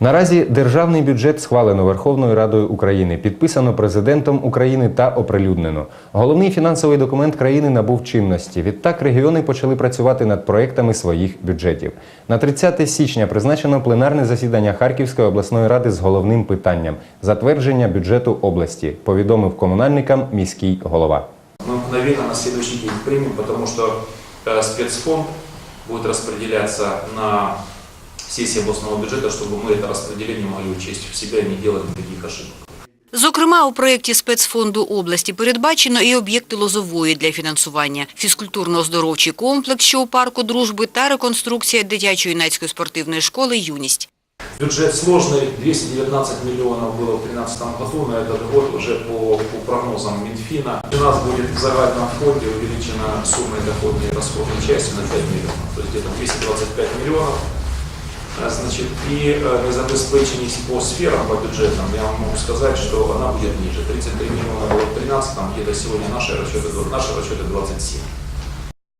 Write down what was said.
Наразі державний бюджет схвалено Верховною Радою України, підписано президентом України та оприлюднено. Головний фінансовий документ країни набув чинності. Відтак регіони почали працювати над проектами своїх бюджетів. На 30 січня призначено пленарне засідання Харківської обласної ради з головним питанням затвердження бюджету області. Повідомив комунальникам міський голова. Мы мгновенно на следующий день примем, потому что э, спецфонд будет распределяться на сессии областного бюджета, чтобы мы это распределение могли учесть в себя и не делать никаких ошибок. Зокрема, у проєкті спецфонду області передбачено і об'єкти лозової для фінансування, фізкультурно-оздоровчий комплекс, що у парку дружби та реконструкція дитячо-юнацької спортивної школи «Юність». Бюджет сложный, 219 миллионов было в 2013 году, на этот год уже по, по прогнозам Минфина. У нас будет в загальном фонде увеличена сумма доходной и расходной части на 5 миллионов, то есть где-то 225 миллионов. А, Значит, и э, незабезпеченность по сферам, по бюджетам, я вам могу сказать, что она будет ниже. 33 миллиона было в 2013, где-то сегодня наши расчеты, наши расчеты 27.